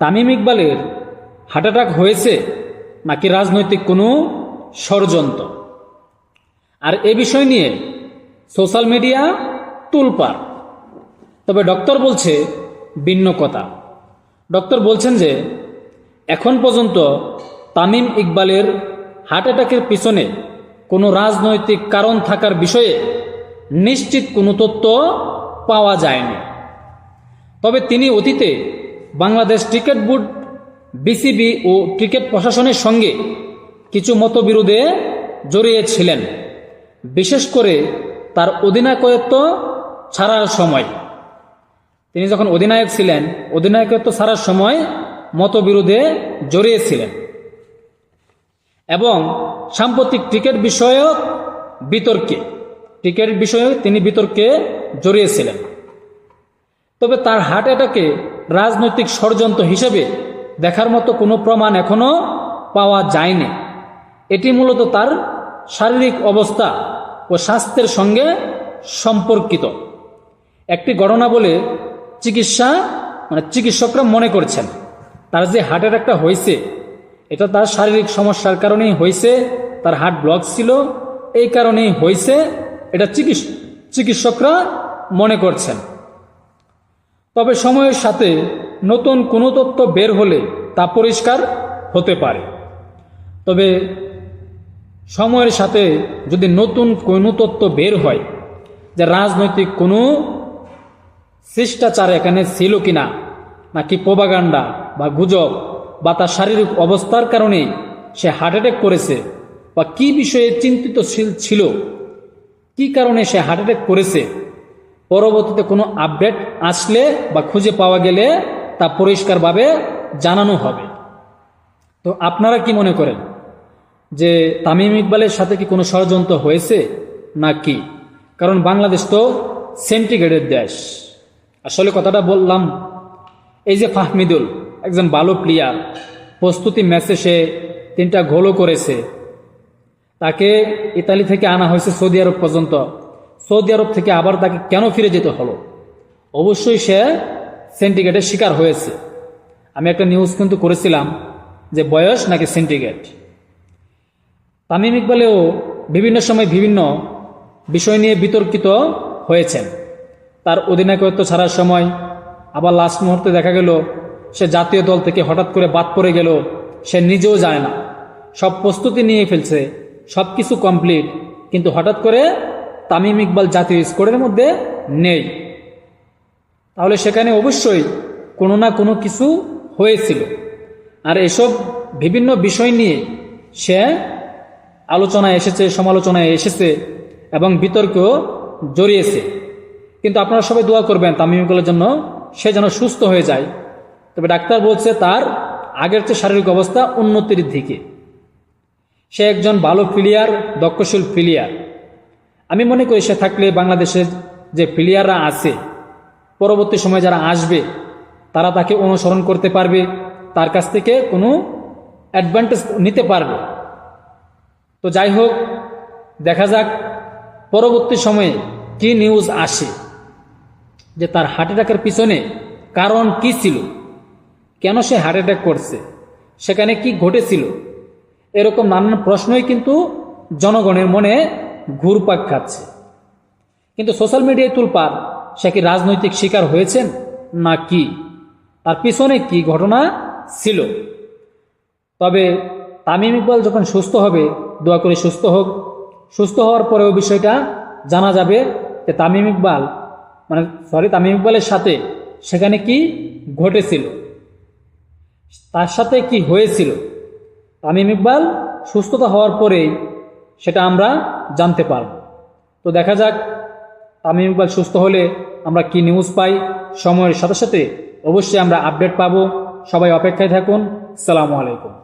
তামিম ইকবালের heart attack হয়েছে নাকি রাজনৈতিক কোনো ষড়যন্ত্র? আর এ বিষয় নিয়ে সোশ্যাল মিডিয়া তুলপার। তবে ডক্টর বলছে ভিন্ন কথা। ডক্টর বলছেন যে, এখন পর্যন্ত তামিম ইকবালের হার্ট অ্যাটাকের পিছনে কোনো রাজনৈতিক কারণ থাকার বিষয়ে নিশ্চিত কোনো তথ্য পাওয়া যায়নি। তবে তিনি অতীতে বাংলাদেশ ক্রিকেট বোর্ড, বিসিবি ও ক্রিকেট প্রশাসনের সঙ্গে কিছু মতবিরোধে জড়িয়েছিলেন। বিশেষ করে তার অধিনায়কত্ব ছাড়ার সময়। তিনি যখন অধিনায়ক ছিলেন, অধিনায়কত্ব ছাড়ার সময় মতবিরোধে জড়িয়েছিলেন। এবং সাম্প্রতিক ক্রিকেট বিষয়ক বিতর্কে, ক্রিকেট বিষয়ে তিনি বিতর্কে জড়িয়েছিলেন। তবে তার হার্ট অ্যাটাকে রাজনৈতিক ষড়যন্ত্র হিসেবে দেখার মতো কোনো প্রমাণ এখনও পাওয়া যায়নি। এটি মূলত তার শারীরিক অবস্থা ও স্বাস্থ্যের সঙ্গে সম্পর্কিত। একটি ঘটনা বলে চিকিৎসা মানে চিকিৎসকরা মনে করছেন, তার যে হার্ট অ্যাটাকটা হয়েছে, এটা তার শারীরিক সমস্যার কারণেই হয়েছে, তার হার্ট ব্লক ছিল, এই কারণেই হয়েছে, এটা চিকিৎস, চিকিৎসকরা মনে করছেন। তবে সময়ের সাথে নতুন কোনো তথ্য বের হলে তা পরিষ্কার হতে পারে। তবে সময়ের সাথে যদি নতুন কোনো তথ্য বের হয়, যে রাজনৈতিক কোনো শিষ্টাচার এখানে ছিল কিনা, নাকি প্রবাগান্ডা বা গুজব বা তার শারীরিক অবস্থার কারণে সে হার্ট অ্যাটাক করেছে বা কি বিষয়ে চিন্তিতশীল ছিল, কি কারণে সে হার্ট অ্যাটাক করেছে পরবর্তীতে কোনো আপডেট আসলে বা খুঁজে পাওয়া গেলে তা পরিষ্কারভাবে জানানো হবে। তো আপনারা কি মনে করেন যে তামিম ইকবালের সাথে কি কোনো ষড়যন্ত্র হয়েছে না কি কারণ বাংলাদেশ তো সেন্টিগ্রেডের দেশ। আসলে কথাটা বললাম, এই যে ফাহমিদুল, একজন ভালো প্লেয়ার প্রস্তুতি ম্যাচে সে তিনটা গোলও করেছে। তাকে ইতালি থেকে আনা হয়েছে সৌদি আরব পর্যন্ত। সৌদি আরব থেকে আবার তাকে কেন ফিরে যেতে হলো? অবশ্যই সে সেন্টিগ্রেটের শিকার হয়েছে। আমি একটা নিউজ কিন্তু করেছিলাম যে বয়স নাকি সেন্টিগ্রেট তামিম ইকবালেও বিভিন্ন সময় বিভিন্ন বিষয় নিয়ে বিতর্কিত হয়েছেন। তার অধিনায়কত্ব ছাড়ার সময় আবার লাস্ট মুহূর্তে দেখা গেল, সে জাতীয় দল থেকে হঠাৎ করে বাদ পড়ে গেল, সে নিজেও যায় না। সব প্রস্তুতি নিয়ে ফেলছে সব কিছু কমপ্লিট কিন্তু হঠাৎ করে তামিম ইকবাল জাতীয় স্কোরের মধ্যে নেই। তাহলে সেখানে অবশ্যই কোনো না কোনো কিছু হয়েছিল। আর এসব বিভিন্ন বিষয় নিয়ে সে আলোচনায় এসেছে, সমালোচনায় এসেছে এবং বিতর্কেও জড়িয়েছে। কিন্তু আপনারা সবাই দোয়া করবেন তামিম ইকবালের জন্য সে যেন সুস্থ হয়ে যায়। তবে ডাক্তার বলছে তার আগের চেয়ে শারীরিক অবস্থা উন্নতির দিকে। সে একজন ভালো প্লেয়ার, দক্ষশীল প্লেয়ার। আমি মনে করি সে থাকলে বাংলাদেশের যে প্লেয়াররা আছে, পরবর্তী সময় যারা আসবে, তারা তাকে অনুসরণ করতে পারবে, তার কাছ থেকে কোনো অ্যাডভান্টেজ নিতে পারবে। তো যাই হোক, দেখা যাক পরবর্তী সময়ে কি নিউজ আসে, যে তার হার্ট অ্যাটাকের পিছনে কারণ কি ছিল, কেন সে হার্ট অ্যাটাক করছে, সেখানে কি ঘটেছিল, এরকম নানান প্রশ্নই কিন্তু জনগণের মনে ঘুরপাক খাচ্ছে। কিন্তু সোশ্যাল মিডিয়ায় তুলপার, সে কি রাজনৈতিক শিকার হয়েছেন? না কি? তার পিছনে কি ঘটনা ছিল? তবে তামিম ইকবাল যখন সুস্থ হবে, দোয়া করে সুস্থ হোক। সুস্থ হওয়ার পরেও বিষয়টা জানা যাবে যে তামিম ইকবাল মানে সরি তামিম ইকবালের সাথে সেখানে কি ঘটেছিল? তার সাথে কি হয়েছিল? তামিম ইকবাল সুস্থতা হওয়ার পরেই সেটা আমরা জানতে পারব। তো দেখা যাক তামিম ইকবাল সুস্থ হলে আমরা কি নিউজ পাই। সময়ের সাথে সাথে অবশ্যই আমরা আপডেট পাব। সবাই অপেক্ষায় থাকুন। সালামু আলাইকুম।